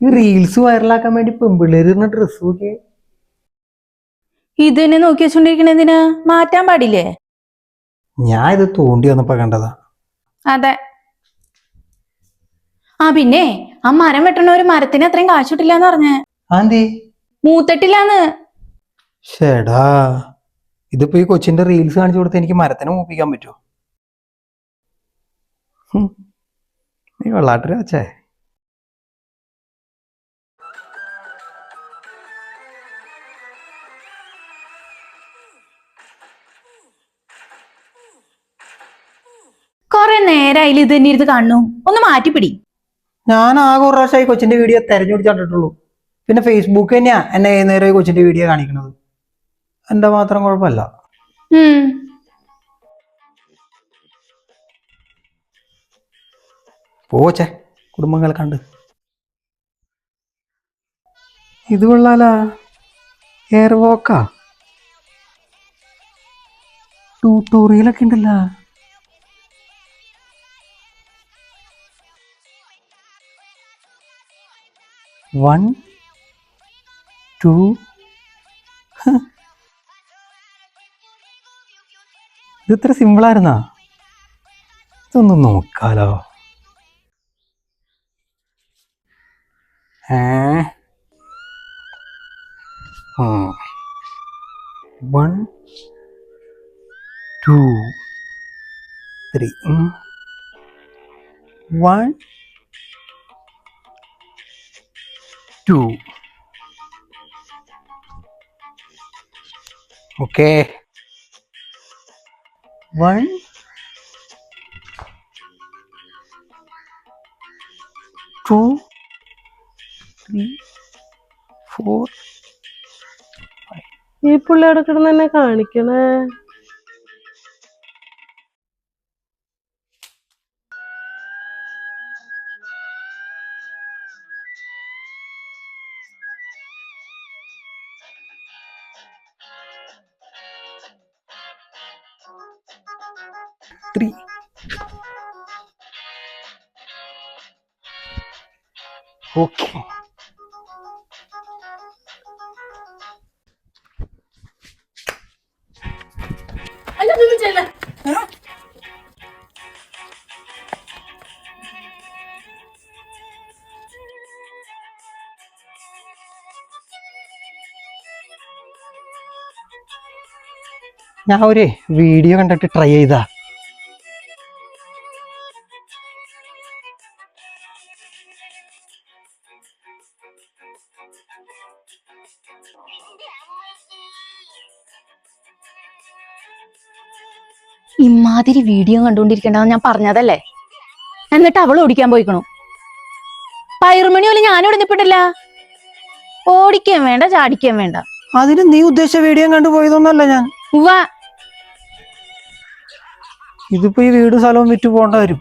ഈ റീൽസ് വൈറലാക്കാൻ വേണ്ടി പെമ്പിള്ളേര് ഡ്രസ് നോക്കിയേ. ഇത് തന്നെ നോക്കി വെച്ചോണ്ടിരിക്കണ എന്തിനാ? മാറ്റാൻ പാടില്ലേ? ഞാൻ ഇത് തോണ്ടി വന്നപ്പോ കണ്ടതാ. അതെ. ആ പിന്നെ ആ മരം വെട്ടണ ഒരു മരത്തിന് അത്രയും കാശുട്ടില്ലെന്ന് എന്ന് പറഞ്ഞേ. ആന്തി മൂത്തട്ടില്ലാന്ന്. ഷേടാ. ഇതിപ്പോ ഈ കൊച്ചിന്റെ റീൽസ് കാണിച്ചു കൊടുത്ത് എനിക്ക് മരത്തിനെ മൂപ്പിക്കാൻ പറ്റുമോ. നീ വെള്ളാട്ടര വെച്ചേ കൊറേ അതിൽ ഇത് തന്നെ ഇരുന്ന് കാണുന്നു ഒന്ന് മാറ്റിപ്പിടി. ഞാൻ ആകെ ഒരു പ്രാവശ്യമായി കൊച്ചിന്റെ വീഡിയോ തെരഞ്ഞെടുത്ത് കണ്ടിട്ടുള്ളൂ. പിന്നെ ഫേസ്ബുക്ക് തന്നെയാ എന്നെ നേരെ കൊച്ചിന്റെ വീഡിയോ കാണിക്കുന്നത് എന്റെ മാത്രം കുഴപ്പമല്ല. പോച്ചേ കുടുംബങ്ങളെ കണ്ട്. ഇത് കൊള്ളാലാ. എയർവോക്കാ ട്യൂട്ടോറിയലൊക്കെ ഉണ്ടല്ലോ. വൺ ടു ഇത് ഇത്ര സിമ്പിളായിരുന്നാ? ഇതൊന്ന് നോക്കാലോ. ഏ? One two three. One two. Okay. One. Two. Three. Four. ഈ പിള്ളേടെ കിടന്ന് തന്നെ കാണിക്കണേ. ത്രീ ഓക്കെ ഞാൻ ഒരു വീഡിയോ കണ്ടിട്ട് ട്രൈ ചെയ്താ. ഇമാതിരി വീഡിയോ കണ്ടുകൊണ്ടിരിക്കണ്ടെന്ന് ഞാൻ പറഞ്ഞതല്ലേ? എന്നിട്ട് അവൾ ഓടിക്കാൻ പോയിക്കണു. പയറുമണി പോലെ ഞാനിവിടെ നിൽപ്പിട്ടില്ല ഓടിക്കാൻ വേണ്ട ചാടിക്കാൻ വേണ്ട. അതിന് നീ ഉദ്ദേശിച്ച വീഡിയോ കണ്ടു പോയതൊന്നല്ല ഞാൻ. ഉവ്വ. ഇതിപ്പോ ഈ വീട് സ്ഥലവും വിറ്റ് പോകേണ്ട വരും.